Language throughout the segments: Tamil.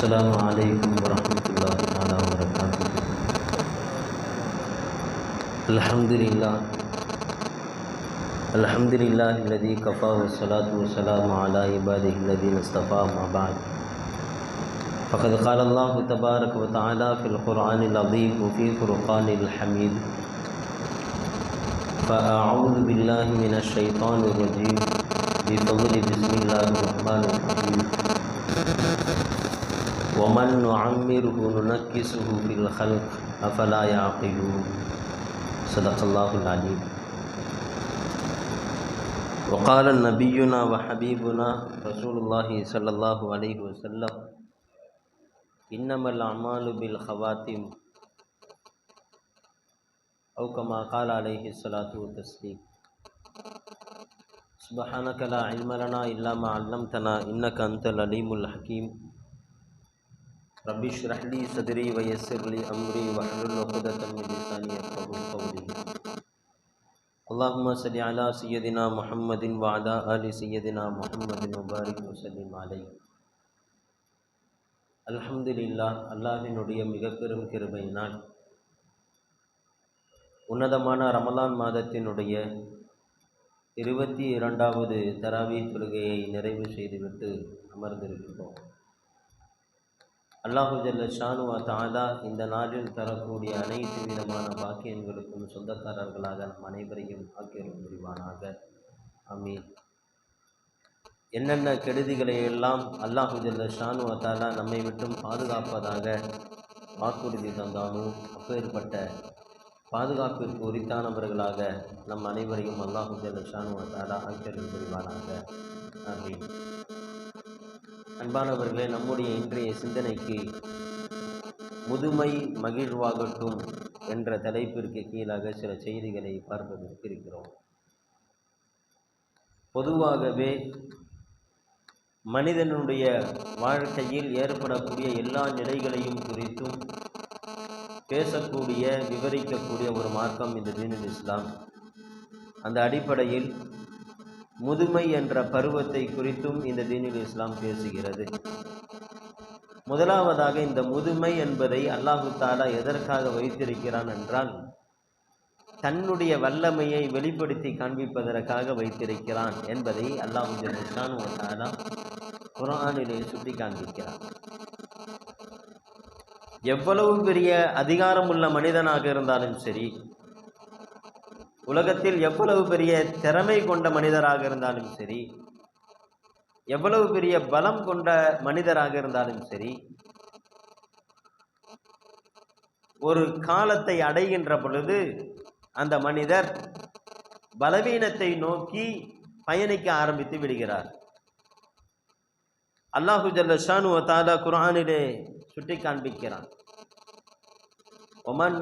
السلام عليكم ورحمة الله تعالى وبركاته. الحمد لله. الحمد لله الذي كفى والصلاة والسلام على عباده الذين اصطفى ما بعد. فقد قال الله تبارك وتعالى في القرآن العظيم وفي فرقان الحميد. فأعوذ بالله من الشيطان الرجيم. بفضل بسم الله الرحمن الرحيم. ومن نعمره ننكسه في الخلق أفلا يعقلون. صدق الله العليم. وقال نبينا وحبيبنا رسول الله صلى الله عليه وسلم إنما الأعمال بالخواتم أو كما قال عليه الصلاة والتسليم. سبحانك لا علم لنا إلا ما علمتنا إنك أنت العليم الحكيم. رب اشرح لي صدري ويسر لي أمري واحلل عقدة من لساني يفقهوا قولي اللهم صل على سيدنا محمد وعلى آل سيدنا محمد وبارك وسلم عليه அல்ஹம்துலில்லாஹ் அல்லாஹினுடைய மிக பெரும் கிருபையினால் உன்னதமான ரமலான் மாதத்தினுடைய இருபத்தி இரண்டாவது தராவி தொழுகையை நிறைவு செய்துவிட்டு அமர்ந்திருக்கிறோம் அல்லாஹு ஜல்ல ஷானுவா தாலா இந்த நாளில் தரக்கூடிய அனைத்து விதமான பாக்கியங்களுக்கும் சொந்தக்காரர்களாக நம் அனைவரையும் ஆக்கியரும் புரிவானாக. அமீன் என்னென்ன கெடுதிகளை எல்லாம் அல்லாஹு ஜல்ல ஷானுவா தாலா நம்மை விட்டும் பாதுகாப்பதாக வாக்குறுதி தந்தானோ அப்பேற்பட்ட பாதுகாப்பிற்கு உரித்தானவர்களாக நம் அனைவரையும் அல்லாஹு ஜல்ல ஷானுவா தாலா ஆக்கியரும் புரிவானாக. அமீன் அன்பானவர்களே நம்முடைய இன்றைய சிந்தனைக்கு முதுமை மகிழ்வாகட்டும் என்ற தலைப்பிற்கு கீழாக சில செய்திகளை பார்ப்பதற்கு இருக்கிறோம் பொதுவாகவே மனிதனுடைய வாழ்க்கையில் ஏற்படக்கூடிய எல்லா நிலைகளையும் குறித்தும் பேசக்கூடிய விவரிக்கக்கூடிய ஒரு மார்க்கம் இந்த தீனுல் இஸ்லாம். அந்த அடிப்படையில் முதுமை என்ற பருவத்தை குறித்தும் இந்த தீனில் இஸ்லாம் பேசுகிறது. முதலாவதாக இந்த முதுமை என்பதை அல்லாஹு தாலா எதற்காக வைத்திருக்கிறான் என்றால் தன்னுடைய வல்லமையை வெளிப்படுத்தி காண்பிப்பதற்காக வைத்திருக்கிறான் என்பதை அல்லாஹு ஜல்லிஷான் தாலா குரானிலே சுட்டி காண்பிக்கிறான். எவ்வளவு பெரிய அதிகாரமுள்ள மனிதனாக இருந்தாலும் சரி உலகத்தில் எவ்வளவு பெரிய திறமை கொண்ட மனிதராக இருந்தாலும் சரி எவ்வளவு பெரிய பலம் கொண்ட மனிதராக இருந்தாலும் சரி ஒரு காலத்தை அடைகின்ற பொழுது அந்த மனிதர் பலவீனத்தை நோக்கி பயணிக்க ஆரம்பித்து விடுகிறார். அல்லாஹு ஜல்ல ஷானு தாலா குரானிலே சுட்டி காண்பிக்கிறான் ஒமன்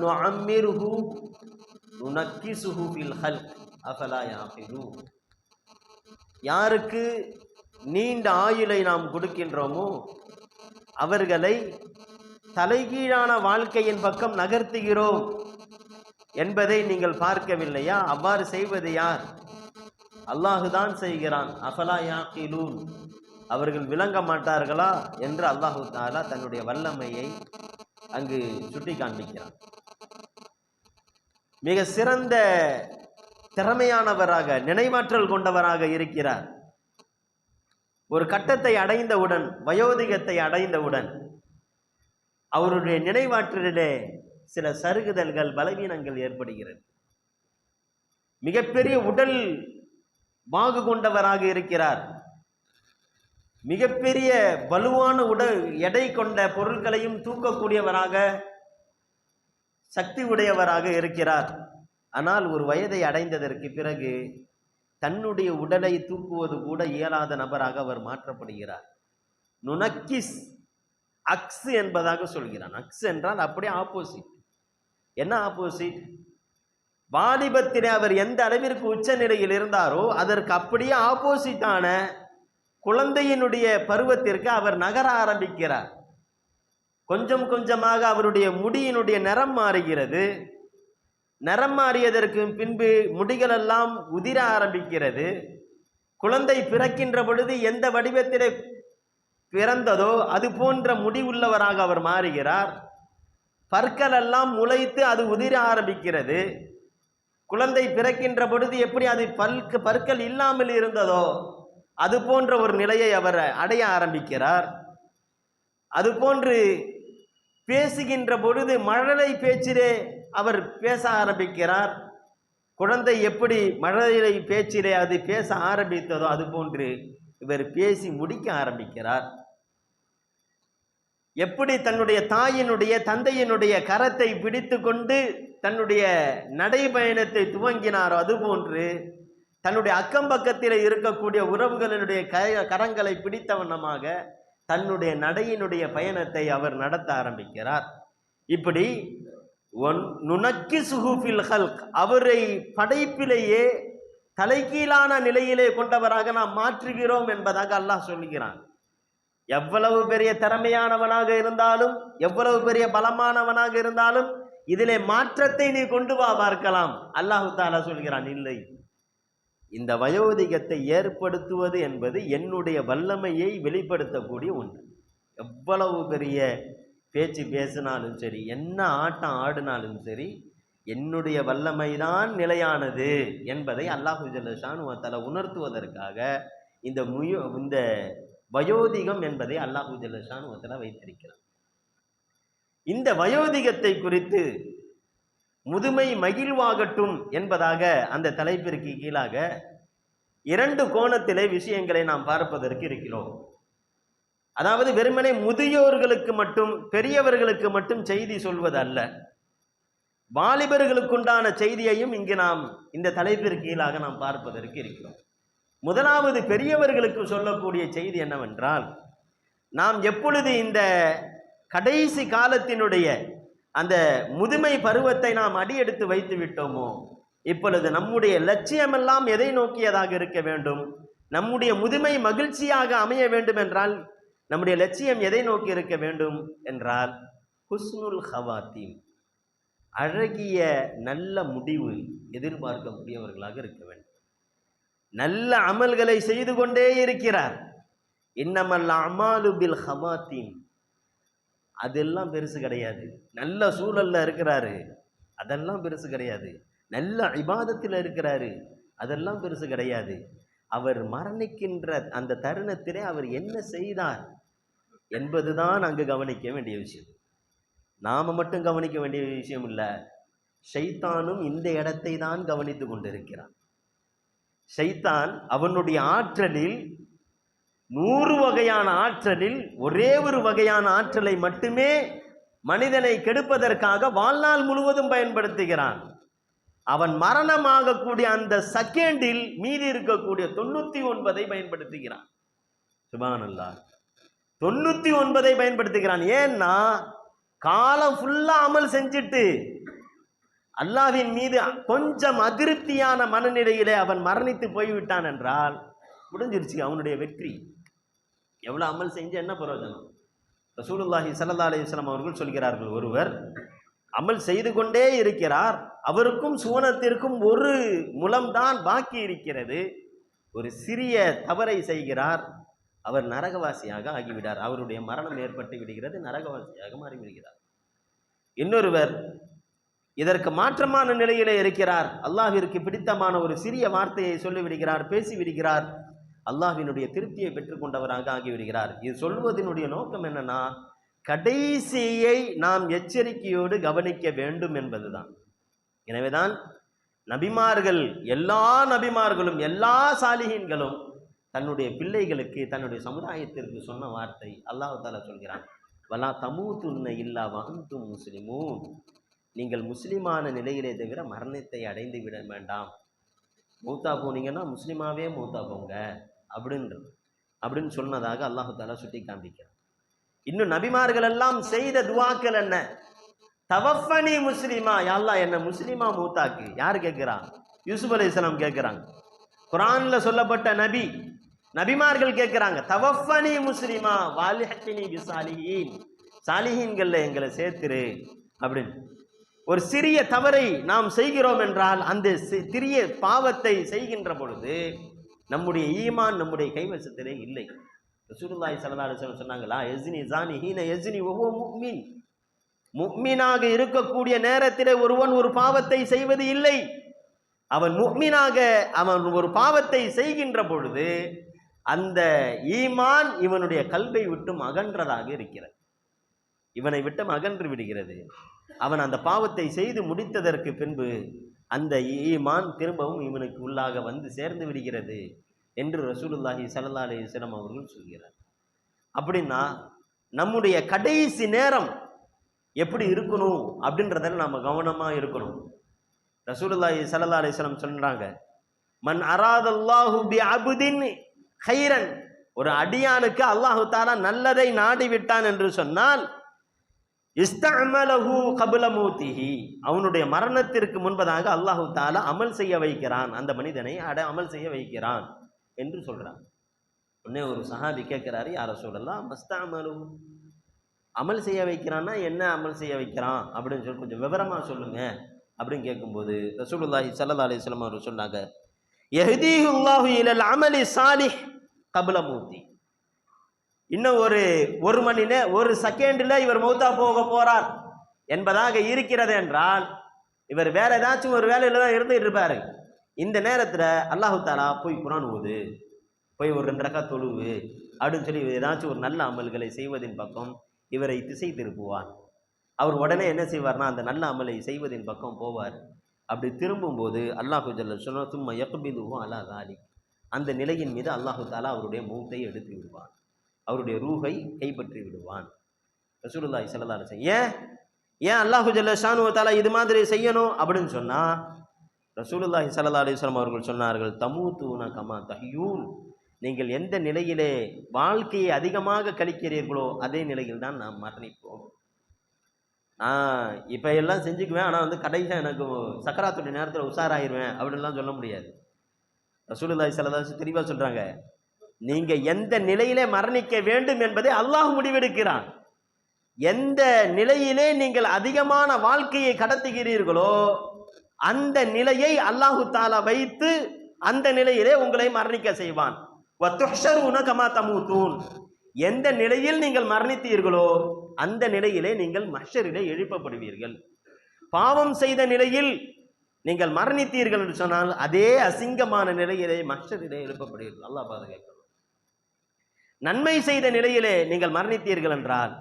நுணக்கி ஃபில் ஹல் அஃபலா யாஃபிலூன் யாருக்கு நீண்ட ஆயுளை நாம் கொடுக்கின்றோமோ அவர்களை தலைகீழான வாழ்க்கையின் பக்கம் நகர்த்துகிறோம் என்பதை நீங்கள் பார்க்கவில்லையா? அவ்வாறு செய்வது யார்? அல்லாஹுதான் செய்கிறான். அஃபலா யாக்கிலூன் அவர்கள் விளங்க மாட்டார்களா? என்று அல்லாஹு தாலா தன்னுடைய வல்லமையை அங்கு சுட்டி காண்பிக்கிறான் மிக சிறந்த திறமையானவராக நினைவாற்றல் கொண்டவராக இருக்கிறார். ஒரு கட்டத்தை அடைந்தவுடன் வயோதிகத்தை அடைந்தவுடன் அவருடைய நினைவாற்றலிலே சில சருகுதல்கள் பலவீனங்கள் ஏற்படுகிறது. மிகப்பெரிய உடல் வாகு கொண்டவராக இருக்கிறார். மிகப்பெரிய வலுவான உடல் எடை கொண்ட பொருட்களையும் தூக்கக்கூடியவராக சக்தி உடையவராக இருக்கிறார். ஆனால் ஒரு வயதை அடைந்ததற்கு பிறகு தன்னுடைய உடலை தூக்குவது கூட இயலாத நபராக அவர் மாற்றப்படுகிறார். நுனக்கிஸ் அக்ஸ் என்பதாக சொல்கிறான். அக்ஸ் என்றால் அப்படியே ஆப்போசிட் என்ன ஆப்போசிட் வாலிபத்திலே அவர் எந்த அளவிற்கு உச்ச நிலையில் இருந்தாரோ அதற்கு அப்படியே ஆப்போசிட்டான குழந்தையினுடைய பருவத்திற்கு அவர் நகர ஆரம்பிக்கிறார். கொஞ்சம் கொஞ்சமாக அவருடைய முடியினுடைய நிறம் மாறுகிறது. நிறம் மாறியதற்கு பின்பு முடிகளெல்லாம் உதிர ஆரம்பிக்கிறது. குழந்தை பிறக்கின்ற பொழுது எந்த வடிவத்திலே பிறந்ததோ அது போன்ற முடிவுள்ளவராக அவர் மாறுகிறார். பற்கள் எல்லாம் முளைத்து அது உதிர ஆரம்பிக்கிறது. குழந்தை பிறக்கின்ற பொழுது எப்படி அது பற்கு பற்கள் இல்லாமல் இருந்ததோ அது போன்ற ஒரு நிலையை அவர் அடைய ஆரம்பிக்கிறார். அது போன்று பேசுகின்ற பொழுது மழலை பேச்சிலே அவர் பேச ஆரம்பிக்கிறார். குழந்தை எப்படி மழலை பேச்சிலே அது பேச ஆரம்பித்ததோ அது போன்று இவர் பேசி முடிக்க ஆரம்பிக்கிறார். எப்படி தன்னுடைய தாயினுடைய தந்தையினுடைய கரத்தை பிடித்து கொண்டு தன்னுடைய நடைபயணத்தை துவங்கினாரோ அதுபோன்று தன்னுடைய அக்கம் பக்கத்தில் இருக்கக்கூடிய உறவுகளினுடைய க கரங்களை பிடித்த வண்ணமாக தன்னுடைய நடையினுடைய பயணத்தை அவர் நடத்த ஆரம்பிக்கிறார். இப்படி ஒன் நுணக்கி சுகுஃபில் ஹல்க் அவரை படைப்பிலேயே தலைகீழான நிலையிலே கொண்டவராக நாம் மாற்றுகிறோம் என்பதாக அல்லாஹ் சொல்லுகிறான் எவ்வளவு பெரிய திறமையானவனாக இருந்தாலும் எவ்வளவு பெரிய பலமானவனாக இருந்தாலும் இதிலே மாற்றத்தை நீ கொண்டு வா பார்க்கலாம். அல்லாஹு தாலா சொல்கிறான் இல்லை. இந்த வயோதிகத்தை ஏற்படுத்துவது என்பது என்னுடைய வல்லமையை வெளிப்படுத்தக்கூடிய ஒன்று. எவ்வளவு பெரிய பேச்சு பேசினாலும் சரி என்ன ஆட்டம் ஆடினாலும் சரி என்னுடைய வல்லமைதான் நிலையானது என்பதை அல்லாஹு ஜல்லஷான் தலை உணர்த்துவதற்காக இந்த முயோ இந்த வயோதிகம் என்பதை அல்லாஹு ஜல்லஷான் தலை வைத்திருக்கிறார் இந்த வயோதிகத்தை குறித்து முதுமை மகிழ்வாகட்டும் என்பதாக அந்த தலைப்பிற்கு கீழாக இரண்டு கோணத்திலே விஷயங்களை நாம் பார்ப்பதற்கு இருக்கிறோம். அதாவது வெறுமனே முதியோர்களுக்கு மட்டும் பெரியவர்களுக்கு மட்டும் செய்தி சொல்வது அல்ல வாலிபர்களுக்குண்டான செய்தியையும் இங்கு நாம் இந்த தலைப்பிற்கு கீழாக நாம் பார்ப்பதற்கு இருக்கிறோம். முதலாவது பெரியவர்களுக்கு சொல்லக்கூடிய செய்தி என்னவென்றால் நாம் எப்பொழுது இந்த கடைசி காலத்தினுடைய அந்த முதுமை பருவத்தை நாம் அடியெடுத்து வைத்து விட்டோமோ? இப்பொழுது நம்முடைய லட்சியமெல்லாம் எதை நோக்கியதாக இருக்க வேண்டும்? நம்முடைய முதுமை மகிழ்ச்சியாக அமைய வேண்டும் என்றால் நம்முடைய லட்சியம் எதை நோக்கி இருக்க வேண்டும் என்றால் ஹுஸ்னுல் ஹவாத்தீம் அழகிய நல்ல முடிவு எதிர்பார்க்கக்கூடியவர்களாக இருக்க வேண்டும். நல்ல அமல்களை செய்து கொண்டே இருக்கிறார். இன்னமல்ல அமாலு பில் ஹவாத்தீன் அதெல்லாம் பெருசு கிடையாது. நல்ல சூழலில் இருக்கிறாரு. அதெல்லாம் பெருசு கிடையாது. நல்ல இபாதத்தில் இருக்கிறாரு. அதெல்லாம் பெருசு கிடையாது. அவர் மரணிக்கின்ற அந்த தருணத்திலே அவர் என்ன செய்தார் என்பதுதான் அங்கு கவனிக்க வேண்டிய விஷயம். நாம மட்டும் கவனிக்க வேண்டிய விஷயம் இல்லை. ஷைத்தானும் இந்த இடத்தை தான் கவனித்து கொண்டிருக்கிறான். ஷைத்தான் அவனுடைய ஆற்றலில் நூறு வகையான ஆற்றலில் ஒரே ஒரு வகையான ஆற்றலை மட்டுமே மனிதனை கெடுப்பதற்காக வாழ்நாள் முழுவதும் பயன்படுத்துகிறான். அவன் மரணமாகக்கூடிய அந்த செகண்டில் மீதி இருக்கக்கூடிய தொண்ணூற்றி ஒன்பதை பயன்படுத்துகிறான். சுபானல்லா தொண்ணூற்றி ஒன்பதை பயன்படுத்துகிறான். ஏன்னா காலம் ஃபுல்லாக அமல் செஞ்சுட்டு அல்லாவின் மீது கொஞ்சம் அதிருப்தியான மனநிலையிலே அவன் மரணித்து போய்விட்டான் என்றால் முடிஞ்சிருச்சு அவனுடைய வெற்றி. எவ்வளோ அமல் செஞ்சு என்ன பிரயோஜனம்? ரசூலுல்லாஹி சல்லா அலிஸ்லாம் அவர்கள் சொல்கிறார்கள் ஒருவர் அமல் செய்து கொண்டே இருக்கிறார் அவருக்கும் சுவனத்திற்கும் ஒரு முலம்தான் பாக்கி இருக்கிறது. ஒரு சிறிய தவறை செய்கிறார் அவர் நரகவாசியாக ஆகிவிடார். அவருடைய மரணம் ஏற்பட்டு விடுகிறது நரகவாசியாக மாறிவிடுகிறார். இன்னொருவர் இதற்கு மாற்றமான நிலையிலே இருக்கிறார். அல்லாஹிற்கு பிடித்தமான ஒரு சிறிய வார்த்தையை சொல்லிவிடுகிறார் பேசிவிடுகிறார். அல்லாஹினுடைய திருப்தியை பெற்றுக்கொண்டவராக ஆகிவிடுகிறார். இது சொல்வதனுடைய நோக்கம் என்னன்னா கடைசியை நாம் எச்சரிக்கையோடு கவனிக்க வேண்டும் என்பதுதான். எனவேதான் நபிமார்கள் எல்லா நபிமார்களும் எல்லா சாலிகீன்களும் தன்னுடைய பிள்ளைகளுக்கு தன்னுடைய சமுதாயத்திற்கு சொன்ன வார்த்தை அல்லாஹ் சொல்கிறான். வலா தமூத்துன்ன இல்லா வஹந்தும் முஸ்லிமும் நீங்கள் முஸ்லிமான நிலையிலே தவிர மரணத்தை அடைந்து விட வேண்டாம். மூத்தா போனீங்கன்னா முஸ்லீமாவே மூத்தா போங்க. அப்படின்ற அப்படின்னு சொன்னதாக அல்லாஹு தாலா சுட்டி காண்பிக்கிறான். இன்னும் நபிமார்கள் எல்லாம் செய்த துவாக்கள் என்ன? தவஃபனி முஸ்லிமா. யாழ்லா என்ன முஸ்லிமா மூத்தாக்கு. யார் கேட்குறா? யூசுப் அலி இஸ்லாம் கேட்குறாங்க. குரானில் சொல்லப்பட்ட நபி நபிமார்கள் கேட்குறாங்க தவஃபனி முஸ்லிமா வாலிஹத்தினி பிசாலிஹீன். சாலிஹீன்களில் எங்களை சேர்த்துரு. அப்படின்னு. ஒரு சிறிய தவறை நாம் செய்கிறோம் என்றால் அந்த சிறிய பாவத்தை செய்கின்ற பொழுது நம்முடைய ஈமான் நம்முடைய கைவசத்திலே இல்லை. ரசூலுல்லாஹி ஸல்லல்லாஹு சொன்னாங்களா எஸ்னி ஜானி ஹீன எஸ்னி ஒவ்வொரு முக்மின் முக்மீனாக இருக்கக்கூடிய நேரத்திலே ஒருவன் ஒரு பாவத்தை செய்வது இல்லை. அவன் முக்மீனாக அவன் ஒரு பாவத்தை செய்கின்ற பொழுது அந்த ஈமான் இவனுடைய கல்வை விட்டும் அகன்றதாக இருக்கிறது. இவனை விட்டும் அகன்று விடுகிறது. அவன் அந்த பாவத்தை செய்து முடித்ததற்கு பின்பு அந்த ஈமான் திரும்பவும் இவனுக்கு உள்ளாக வந்து சேர்ந்து விடுகிறது என்று ரசூலுல்லாஹி சல்லா அலைஹி அவர்கள் சொல்கிறார். அப்படின்னா நம்முடைய கடைசி நேரம் எப்படி இருக்கணும் அப்படின்றதில் நம்ம கவனமாக இருக்கணும். ரசூலுல்லாஹி சல்லா அலைஹி சொல்கிறாங்க சொல்றாங்க மன் அராதல்லாஹு பி அபுதின் ஹைரன் ஒரு அடியானுக்கு அல்லாஹு தாலா நல்லதை நாடி விட்டான் என்று சொன்னால் இஸ்தமலஹு கபுல மூத்திஹி. அவனுடைய மரணத்திற்கு முன்பதாக அல்லாஹு தாலா அமல் செய்ய வைக்கிறான். அந்த மனிதனை அட அமல் செய்ய வைக்கிறான் என்று சொல்கிறான் உடனே ஒரு சஹாபி கேட்குறாரு யார சொல்லலாம் மஸ்தாமலு அமல் செய்ய வைக்கிறான்னா என்ன அமல் செய்ய வைக்கிறான் அப்படின்னு சொல்லி கொஞ்சம் விவரமாக சொல்லுங்க அப்படின்னு கேட்கும்போது ரசூலுல்லாஹி சல்லா அலைஹி அவர் சொன்னாங்க யஹ்தீஹுல்லாஹு இலல் அமலி சாலிஹ் கபுல மூத்தி. இன்னும் ஒரு ஒரு மணி நே ஒரு செகண்டில் இவர் மௌத்தா போக போகிறார் என்பதாக இருக்கிறது என்றால் இவர் வேற ஏதாச்சும் ஒரு வேலையில் தான் இருந்துகிட்டு இருப்பாரு. இந்த நேரத்தில் அல்லாஹு தாலா போய் குரான் ஓது போய் ஒரு ரெண்டு ரக்கா தொழுவு அப்படின்னு சொல்லி ஏதாச்சும் ஒரு நல்ல அமல்களை செய்வதின் பக்கம் இவரை திசை திருப்புவார். அவர் உடனே என்ன செய்வார்னா அந்த நல்ல அமலை செய்வதின் பக்கம் போவார். அப்படி திரும்பும்போது அல்லாஹு ஜல்ல சொன்ன சும்மா யக்பிதுவும் அல்லா தாலி அந்த நிலையின் மீது அல்லாஹு தாலா அவருடைய மூத்தை எடுத்து விடுவான். அவருடைய ரூஹை கைப்பற்றி விடுவான். ரசூலுல்லாய் ஸல்லல்லாஹு செய்ய ஏன்? ஏன் அல்லாஹு ஜல்ல ஷானு இது மாதிரி செய்யணும்? அப்படின்னு சொன்னால் ரசூலுல்லாஹி சல்லா அலிஸ்லாம் அவர்கள் சொன்னார்கள் தமூத்தூன கமா தஹ்யூன். நீங்கள் எந்த நிலையிலே வாழ்க்கையை அதிகமாக கழிக்கிறீர்களோ அதே நிலையில் தான் நாம் மரணிப்போம். நான் இப்போ எல்லாம் செஞ்சுக்குவேன் ஆனால் வந்து கடைசியாக எனக்கு சக்கராத்துடைய நேரத்தில் உஷாராயிருவேன். அப்படின்லாம் சொல்ல முடியாது. ரசூலுல்லாஹி சல்லா தெளிவாக சொல்கிறாங்க நீங்க எந்த நிலையிலே மரணிக்க வேண்டும் என்பதை அல்லாஹ் முடிவெடுக்கிறான். எந்த நிலையிலே நீங்கள் அதிகமான வாழ்க்கையை கடத்துகிறீர்களோ அந்த நிலையை அல்லாஹு தாலா வைத்து அந்த நிலையிலே உங்களை மரணிக்க செய்வான். எந்த நிலையில் நீங்கள் மரணித்தீர்களோ அந்த நிலையிலே நீங்கள் மஷரிலே எழுப்பப்படுவீர்கள். பாவம் செய்த நிலையில் நீங்கள் மரணித்தீர்கள் என்று சொன்னால் அதே அசிங்கமான நிலையிலே மஷரிலே எழுப்பப்படுவீர்கள். அல்லாஹ் பாதுகாக்கிறோம் நன்மை செய்த நிலையிலே நீங்கள் மரணித்தீர்கள் என்றால்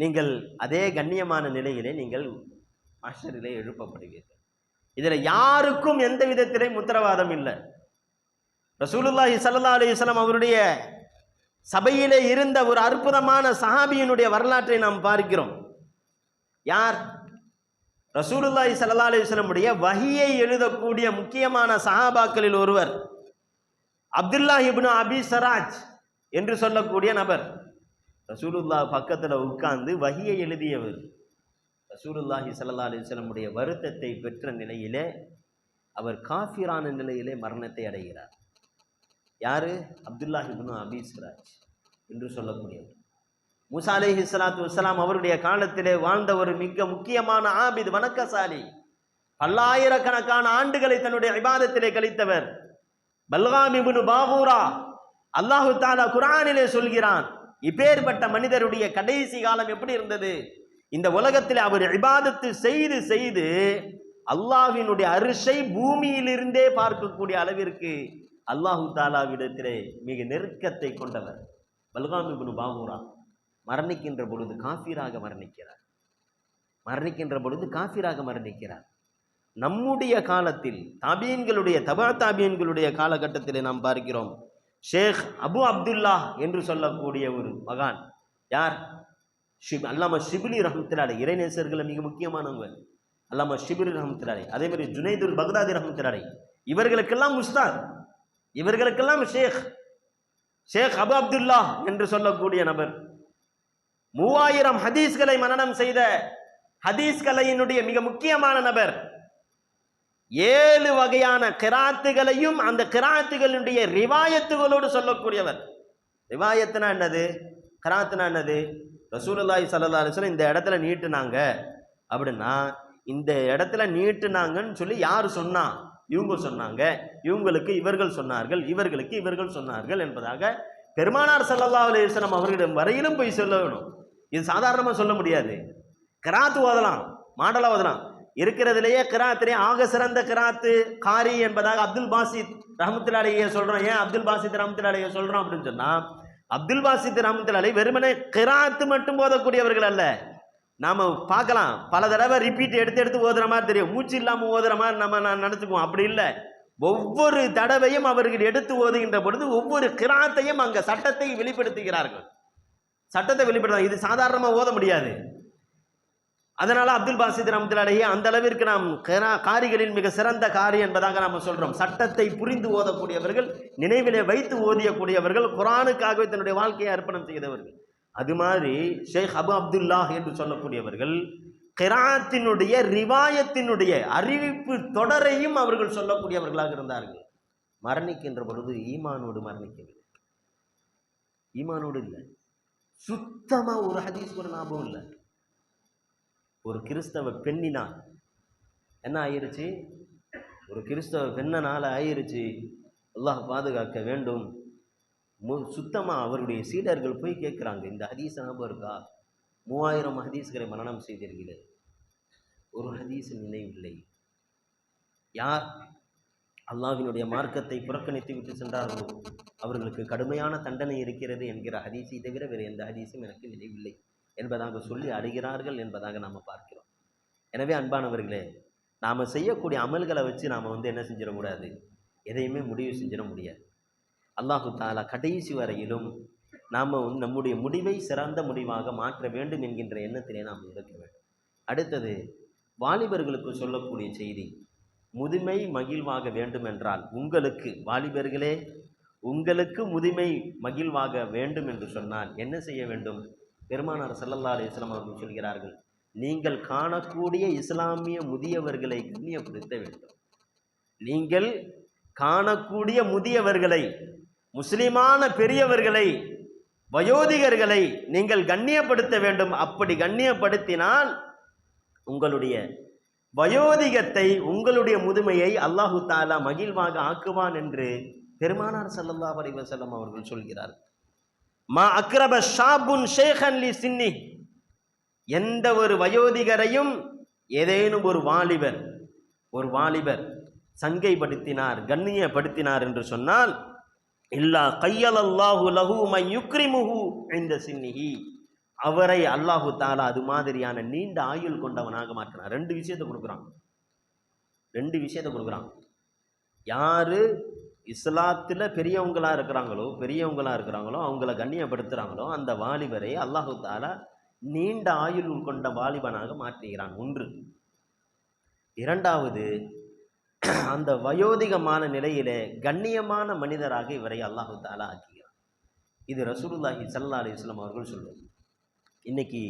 நீங்கள் அதே கண்ணியமான நிலையிலே நீங்கள் மஷரிலே எழுப்பப்படுவீர்கள். இதில் யாருக்கும் எந்த விதத்திலே உத்தரவாதம் இல்லை. ரசூலுல்லாஹி சல்லா அலிஸ்லாம் அவருடைய சபையிலே இருந்த ஒரு அற்புதமான சஹாபியினுடைய வரலாற்றை நாம் பார்க்கிறோம். யார்? ரசூலுல்லாஹி சல்லா அலிஸ்லமுடைய வகியை எழுதக்கூடிய முக்கியமான சஹாபாக்களில் ஒருவர் அப்துல்லா இப்னு அபி சராஜ். என்று சொல்லக்கூடிய நபர். ரசூலுல்லா பக்கத்தில் உட்கார்ந்து வகியை எழுதியவர். ரசூலுல்லாஹி சல்லா அலிஸ்லமுடைய வருத்தத்தை பெற்ற நிலையிலே அவர் காஃபிரான நிலையிலே மரணத்தை அடைகிறார். யாரு? அப்துல்லாஹி இப்னு அபி என்று சொல்லக்கூடியவர். முசா அலைஹி ஸலாத்து வஸ்ஸலாம் அவருடைய காலத்திலே வாழ்ந்த ஒரு மிக முக்கியமான ஆபித் வணக்கசாலி. பல்லாயிரக்கணக்கான ஆண்டுகளை தன்னுடைய விவாதத்திலே கழித்தவர். பல்காம் இப்னு பாபூரா அல்லாஹு தாலா குரானிலே சொல்கிறான் இப்பேற்பட்ட மனிதருடைய கடைசி காலம் எப்படி இருந்தது? இந்த உலகத்தில் அவர் இபாதத்து செய்து செய்து அல்லாஹினுடைய அரிசை பூமியிலிருந்தே பார்க்கக்கூடிய அளவிற்கு அல்லாஹு தாலாவிடத்திலே மிக நெருக்கத்தை கொண்டவர். பல்காம் குரு பாபூரா மரணிக்கின்ற பொழுது காஃபீராக மரணிக்கிறார். மரணிக்கின்ற பொழுது காஃபீராக மரணிக்கிறார். நம்முடைய காலத்தில் தாபியன்களுடைய தபா தாபியன்களுடைய காலகட்டத்திலே நாம் பார்க்கிறோம் ஷேக் அபு அப்துல்லா என்று சொல்லக்கூடிய ஒரு மகான். யார்? ஷிப் அல்லாம ஷிபிலி ரஹமத்துலாலே இறைநேசர்களை மிக முக்கியமானவங்க. அல்லாமல் ஷிபிலி ரஹமத்துலாலே அதே மாதிரி ஜுனைதுல் பக்தாதி ரஹமத்துலாலே இவர்களுக்கெல்லாம் முஸ்தாத் இவர்களுக்கெல்லாம் ஷேக். ஷேக் அபு அப்துல்லா என்று சொல்லக்கூடிய நபர். மூவாயிரம் ஹதீஸ்களை மனனம் செய்த ஹதீஸ் கலையினுடைய மிக முக்கியமான நபர். ஏழு வகையான கிராத்துகளையும் அந்த கிராத்துகளுடைய ரிவாயத்துகளோடு சொல்லக்கூடியவர். ரிவாயத்துனா என்னது? கிராத்துனா என்னது? ரசூலுல்லாய் சல்லா அலைஹி இந்த இடத்துல நீட்டுனாங்க. அப்படின்னா இந்த இடத்துல நீட்டுனாங்கன்னு சொல்லி யார் சொன்னா? இவங்க சொன்னாங்க. இவங்களுக்கு இவர்கள் சொன்னார்கள். இவர்களுக்கு இவர்கள் சொன்னார்கள் என்பதாக பெருமானார் சல்லல்லா அலைஹி அவர்களிடம் வரையிலும் போய் சொல்ல வேணும் இது சாதாரணமாக சொல்ல முடியாது. கிராத்து ஓதலாம். மாடலா ஓதலாம். இருக்கிறதுலேயே கிராத்திலே ஆக சிறந்த கிராத்து காரி என்பதாக அப்துல் பாசித் ரஹமத்துல்லாலேயே சொல்கிறோம் ஏன் அப்துல் பாசித் ரஹமத்துல்லாலேயே சொல்கிறோம் அப்படின்னு சொன்னால் அப்துல் பாசித் ரஹமத்துல்லாலே வெறுமனே கிராத்து மட்டும் ஓதக்கூடியவர்கள் அல்ல. நாம் பார்க்கலாம். பல தடவை ரிப்பீட் எடுத்து எடுத்து ஓதுற மாதிரி தெரியும். மூச்சு இல்லாமல் ஓதுற மாதிரி நம்ம நான் நினச்சிக்குவோம். அப்படி இல்லை. ஒவ்வொரு தடவையும் அவர்கள் எடுத்து ஓதுகின்ற பொழுது ஒவ்வொரு கிராத்தையும் அங்கே சட்டத்தை வெளிப்படுத்துகிறார்கள். சட்டத்தை வெளிப்படுத்த இது சாதாரணமாக ஓத முடியாது. அதனால் அப்துல் பாசித் ரஹமத்துல்லாஹி அந்த அளவிற்கு நாம் கிரா- காரிகளில் மிக சிறந்த காரி என்பதாக நாம் சொல்கிறோம் சட்டத்தை புரிந்து ஓதக்கூடியவர்கள் நினைவிலே வைத்து ஓதியக்கூடியவர்கள் குரானுக்காகவே தன்னுடைய வாழ்க்கையை அர்ப்பணம் செய்தவர்கள். அது மாதிரி ஷேக் அபு அப்துல்லாஹ் என்று சொல்லக்கூடியவர்கள் கிராத்தினுடைய ரிவாயத்தினுடைய அறிவிப்பு தொடரையும் அவர்கள் சொல்லக்கூடியவர்களாக இருந்தார்கள். மரணிக்கின்ற பொழுது ஈமானோடு மரணிக்கவில்லை. ஈமானோடு இல்லை. சுத்தமாக ஒரு ஹதீஸ் ஒரு ஞாபகம் இல்லை. ஒரு கிறிஸ்தவ பெண்ணினால் என்ன ஆயிருச்சு? ஒரு கிறிஸ்தவ பெண்ணனால் ஆயிருச்சு. அல்லாஹ் பாதுகாக்க வேண்டும். மு- சுத்தமாக அவருடைய சீடர்கள் போய் கேட்குறாங்க இந்த ஹதீஸ் ஞாபகம் இருக்கா? மூவாயிரம் ஹதீஸ்களை மரணம் செய்தீர்களே ஒரு ஹதீஸ் நினைவில்லை யார் அல்லாஹ்வினுடைய மார்க்கத்தை புறக்கணித்து விட்டு சென்றார்களோ அவர்களுக்கு கடுமையான தண்டனை இருக்கிறது என்கிற ஹதீஸை தவிர வேறு எந்த ஹதீஸும் எனக்கு நினைவில்லை என்பதாக சொல்லி அழுகிறார்கள் என்பதாக நாம் பார்க்கிறோம். எனவே அன்பானவர்களே நாம் செய்யக்கூடிய அமல்களை வச்சு நாம் வந்து என்ன செஞ்சிடக்கூடாது? எதையுமே முடிவு செஞ்சிட முடியாது. அல்லாஹு தாலா கடைசி வரையிலும் நாம் நம்முடைய முடிவை சிறந்த முடிவாக மாற்ற வேண்டும் என்கின்ற எண்ணத்திலே நாம் இருக்க வேண்டும். அடுத்தது வாலிபர்களுக்கு சொல்லக்கூடிய செய்தி முதுமை மகிழ்வாக வேண்டுமென்றால் உங்களுக்கு வாலிபர்களே உங்களுக்கு முதுமை மகிழ்வாக வேண்டும் என்று சொன்னால் என்ன செய்ய வேண்டும்? பெருமானார் ஸல்லல்லாஹு அலைஹி அவர்கள் சொல்கிறார்கள் நீங்கள் காணக்கூடிய இஸ்லாமிய முதியவர்களை கண்ணியப்படுத்த வேண்டும். நீங்கள் காணக்கூடிய முதியவர்களை முஸ்லிமான பெரியவர்களை வயோதிகர்களை நீங்கள் கண்ணியப்படுத்த வேண்டும். அப்படி கண்ணியப்படுத்தினால் உங்களுடைய வயோதிகத்தை உங்களுடைய முதுமையை அல்லாஹு தாலா மகிழ்வாக ஆக்குவான் என்று பெருமானார் சல்லல்லா அலைஹி வஸல்லம் அவர்கள் சொல்கிறார்கள். மா அக்ரப ஷாபுன் ஷேഖன் லி சின்னி. எந்த ஒரு வயோதிகரையும் ஏதேனும் ஒரு வாலிபர் ஒரு வாலிபர் சங்கைப்படுத்தினார் கண்ணியப்படுத்தினார் என்று சொன்னால் இல்லா கையலல்லாஹு லஹு மை யுக்ரிமுஹு இந்த சின்னிஹி. அவரை அல்லாஹு தாலா அது மாதிரியான நீண்ட ஆயுள் கொண்டவனாக மாற்றினார். ரெண்டு விஷயத்தை கொடுக்குறான். ரெண்டு விஷயத்தை கொடுக்குறான். யாரு? இஸ்லாத்தில் பெரியவங்களாக இருக்கிறாங்களோ பெரியவங்களாக இருக்கிறாங்களோ அவங்கள கண்ணியப்படுத்துகிறாங்களோ அந்த வாலிபரை அல்லாஹு தாலா நீண்ட ஆயுள் கொண்ட வாலிபனாக மாற்றுகிறான். ஒன்று. இரண்டாவது அந்த வயோதிகமான நிலையிலே கண்ணியமான மனிதராக இவரை அல்லாஹு தாலா ஆக்குகிறான். இது ரசூலுல்லாஹி சல்லா அலி இஸ்லாம் அவர்கள் சொல்வது. இன்னைக்கு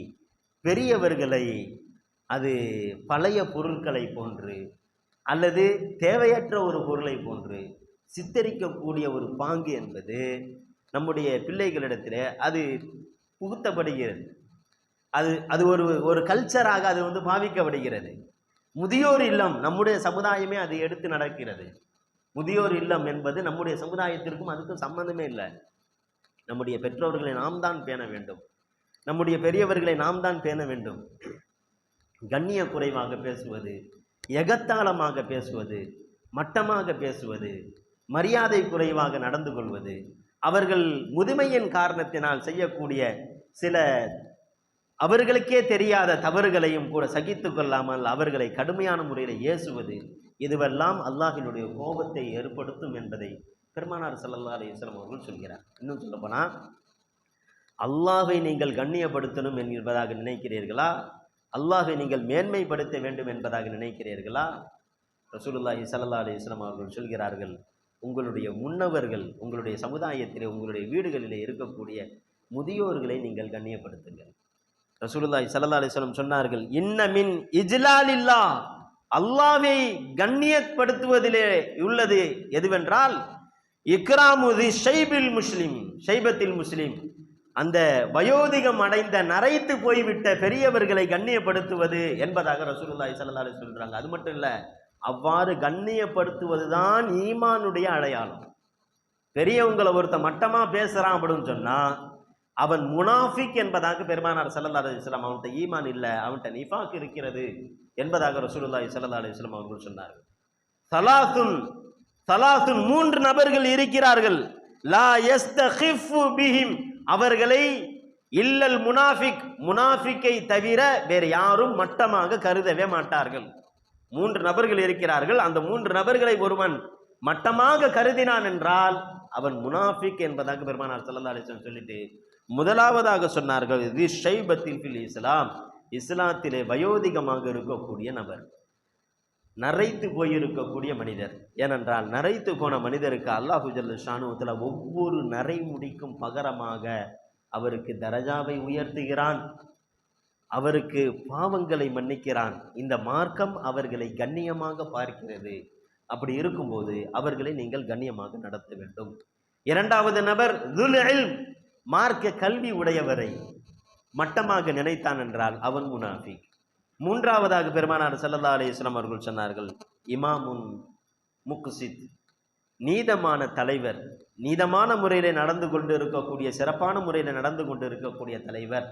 பெரியவர்களை அது பழைய பொருட்களை போன்று அல்லது தேவையற்ற ஒரு பொருளை போன்று சித்தரிக்கக்கூடிய ஒரு பாங்கு என்பது நம்முடைய பிள்ளைகளிடத்தில் அது புகுத்தப்படுகிறது. அது அது ஒரு ஒரு கல்ச்சராக அது வந்து பாவிக்கப்படுகிறது. முதியோர் இல்லம் நம்முடைய சமுதாயமே அதை எடுத்து நடக்கிறது. முதியோர் இல்லம் என்பது நம்முடைய சமுதாயத்திற்கும் அதுக்கும் சம்பந்தமே இல்லை. நம்முடைய பெற்றோர்களை நாம் தான் பேண வேண்டும். நம்முடைய பெரியவர்களை நாம் தான் பேண வேண்டும். கண்ணிய குறைவாக பேசுவது எகத்தாளமாக பேசுவது மட்டமாக பேசுவது மரியாதை குறைவாக நடந்து கொள்வது. அவர்கள் முதுமையின் காரணத்தினால் செய்யக்கூடிய சில அவர்களுக்கே தெரியாத தவறுகளையும் கூட சகித்து கொள்ளாமல் அவர்களை கடுமையான முறையில் ஏசுவது இதுவெல்லாம் அல்லாஹினுடைய கோபத்தை ஏற்படுத்தும் என்பதை பெருமானார் ஸல்லல்லாஹு அலிஸ்லாம் அவர்கள் சொல்கிறார். இன்னும் சொல்லப்போனால் அல்லாஹை நீங்கள் கண்ணியப்படுத்தணும் என்பதாக நினைக்கிறீர்களா? அல்லாஹை நீங்கள் மேன்மைப்படுத்த வேண்டும் என்பதாக நினைக்கிறீர்களா? ரசூலுல்லாஹி சல்லா அலைஹி அவர்கள் சொல்கிறார்கள் உங்களுடைய முன்னவர்கள் உங்களுடைய சமுதாயத்திலே உங்களுடைய வீடுகளிலே இருக்கக்கூடிய முதியோர்களை நீங்கள் கண்ணியப்படுத்துங்கள். ரசூலுல்லாய் சல்லா அலைஹி சொன்னார்கள் இன்னமின் இஜ்லாலில்லா அல்லாவை கண்ணியப்படுத்துவதிலே உள்ளது எதுவென்றால் இக்ராமுதி ஷைபில் முஸ்லிம் ஷைபத்தில் முஸ்லிம். அந்த வயோதிகம் அடைந்த நரைத்து போய்விட்ட பெரியவர்களை கண்ணியப்படுத்துவது என்பதாக ரசூலுல்லாய் சல்லா அலி சொல்கிறாங்க அது மட்டும் இல்லை அவ்வாறு கண்ணியப்படுத்துவதுதான் ஈமானுடைய அடையாளம். பெரியவங்களை ஒருத்த மட்டமா பேசுறான் அப்படின்னு சொன்னா அவன் முனாஃபிக் என்பதாக பெருமானார் சல்லா அலி இஸ்லாம் அவன்கிட்ட ஈமான் இல்லை அவன்கிட்ட நிஃபாக் இருக்கிறது என்பதாக ரசூலுல்லாஹி சல்லா அலி இஸ்லாம் அவர்கள் சொன்னார்கள். சலாசுன் சலாசுன் மூன்று நபர்கள் இருக்கிறார்கள். லா யஸ்தகிஃபு பிஹிம் அவர்களை இல்லல் முனாஃபிக் முனாஃபிக்கை தவிர வேறு யாரும் மட்டமாக கருதவே மாட்டார்கள். மூன்று நபர்கள் இருக்கிறார்கள். அந்த மூன்று நபர்களை ஒருவன் மட்டமாக கருதினான் என்றால் அவன் முனாஃபிக் என்பதாக பெருமானார் சல்லா அலிஸ்லாம் சொல்லிட்டு முதலாவதாக சொன்னார்கள் இது ஷைபத்தில் இஸ்லாம். இஸ்லாத்திலே வயோதிகமாக இருக்கக்கூடிய நபர் நரைத்து போயிருக்கக்கூடிய மனிதர். ஏனென்றால் நரைத்து போன மனிதருக்கு அல்லாஹுஜல் ஷானுவத்தில் ஒவ்வொரு நரை முடிக்கும் பகரமாக அவருக்கு தரஜாவை உயர்த்துகிறான். அவருக்கு பாவங்களை மன்னிக்கிறான். இந்த மார்க்கம் அவர்களை கண்ணியமாக பார்க்கிறது. அப்படி இருக்கும்போது அவர்களை நீங்கள் கண்ணியமாக நடத்த வேண்டும். இரண்டாவது நபர் மார்க்க கல்வி உடையவரை மட்டமாக நினைத்தான் என்றால் அவன் முனாஃபி மூன்றாவதாக பெருமானார் ஸல்லல்லாஹு அலைஹி அவர்கள் சொன்னார்கள் இமாமுன் முக்சித் நீதமான தலைவர் நீதமான முறையில் நடந்து கொண்டு இருக்கக்கூடிய சிறப்பான முறையில் நடந்து கொண்டு இருக்கக்கூடிய தலைவர்.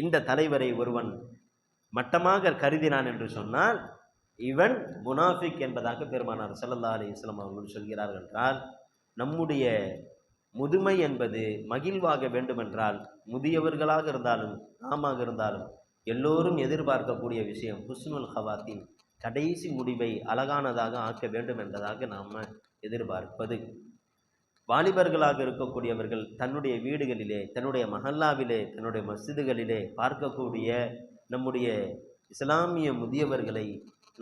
இந்த தலைவரை ஒருவன் மட்டமாக கருதினான் என்று சொன்னால் இவன் முனாஃபிக் என்பதாக பெருமானார் சல்லல்லா அலி இஸ்லாம் அவர்கள் சொல்கிறார்கள் என்றால் நம்முடைய முதுமை என்பது மகிழ்வாக வேண்டுமென்றால் முதியவர்களாக இருந்தாலும் நாமாக இருந்தாலும் எல்லோரும் எதிர்பார்க்கக்கூடிய விஷயம் ஹுஸ்னுல் ஹவாத்தின் கடைசி முடிவை அழகானதாக ஆக்க வேண்டும் என்பதாக நாம் எதிர்பார்ப்பது. வாலிபர்களாக இருக்கக்கூடியவர்கள் தன்னுடைய வீடுகளிலே தன்னுடைய மஹல்லாவிலே தன்னுடைய மஸ்ஜிதுகளிலே பார்க்கக்கூடிய நம்முடைய இஸ்லாமிய முதியவர்களை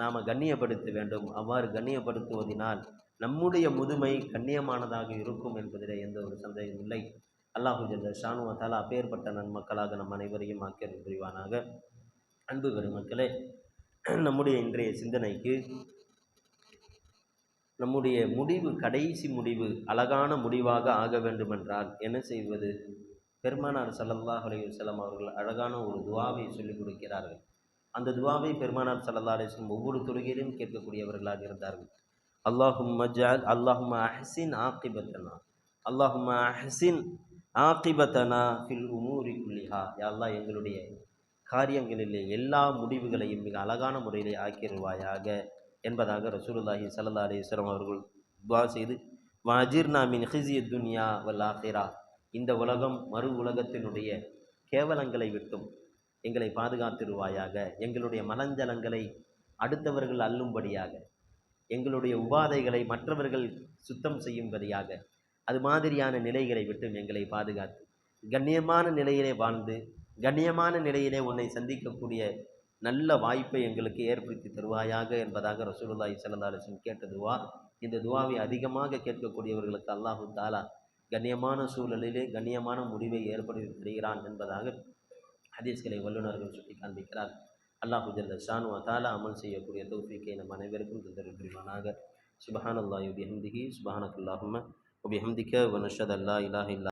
நாம் கண்ணியப்படுத்த வேண்டும். அவ்வாறு கண்ணியப்படுத்துவதினால் நம்முடைய முதுமை கண்ணியமானதாக இருக்கும் என்பதிலே எந்த ஒரு சந்தேகம் இல்லை. அல்லாஹு ஜல்ல ஷானுவத்தால் அப்பேற்பட்ட நன்மக்களாக நம் அனைவரையும் ஆக்கியது புரிவானாக. அன்பு பெருமக்களே நம்முடைய இன்றைய சிந்தனைக்கு நம்முடைய முடிவு கடைசி முடிவு அழகான முடிவாக ஆக வேண்டுமென்றால் என்ன செய்வது? பெருமானார் ஸல்லல்லாஹு அலைஹி அவர்கள் அழகான ஒரு துவாவை சொல்லிக் கொடுக்கிறார்கள். அந்த துவாவை பெருமானார் ஸல்லல்லாஹு அலைஹி ஒவ்வொரு தொழுகையிலும் கேட்கக்கூடியவர்களாக இருந்தார்கள். அல்லாஹும் மஜால் அல்லாஹும் அஹசின் ஆக்கிபத்தனா அல்லாஹும் அஹசின் ஆக்கிபத்தனா ஃபில் உமூரி குல்லிஹா. யா அல்லாஹ் எங்களுடைய காரியங்களிலே எல்லா முடிவுகளையும் மிக அழகான முறையிலே ஆக்கிடுவாயாக என்பதாக ரசூலுல்லாஹி சல்லா அலைஹி அவர்கள் துவா செய்து வாஜிர்னா மின் ஹிஸிய துன்யா வல்லாஹிரா இந்த உலகம் மறு உலகத்தினுடைய கேவலங்களை விட்டும் எங்களை பாதுகாத்திருவாயாக எங்களுடைய மலஞ்சலங்களை அடுத்தவர்கள் அள்ளும்படியாக எங்களுடைய உபாதைகளை மற்றவர்கள் சுத்தம் செய்யும்படியாக அது மாதிரியான நிலைகளை விட்டும் எங்களை பாதுகாத்து கண்ணியமான நிலையிலே வாழ்ந்து கண்ணியமான நிலையிலே உன்னை சந்திக்கக்கூடிய நல்ல வாய்ப்பை எங்களுக்கு ஏற்படுத்தி தருவாயாக என்பதாக ரசூலுல்லாஹி சல்லா அலிஸ்லம் கேட்ட துவா. இந்த துவாவை அதிகமாக கேட்கக்கூடியவர்களுக்கு அல்லாஹு தாலா கண்ணியமான சூழலிலே கண்ணியமான முடிவை ஏற்படுத்தி தருகிறான் என்பதாக ஹதீஸ்களை வல்லுநர்கள் சுட்டி காண்பிக்கிறார். அல்லாஹு ஜல்ல ஷானுவா தாலா அமல் செய்யக்கூடிய தௌஃபிக்கை நம் அனைவருக்கும் தந்தரு புரிவானாக சுபஹான் அல்லாஹ் உபிஹம்திகி சுபஹானக்குல்லாஹும உபிஹம்திக்க வனஷத் அல்லா இலாஹ் இல்லா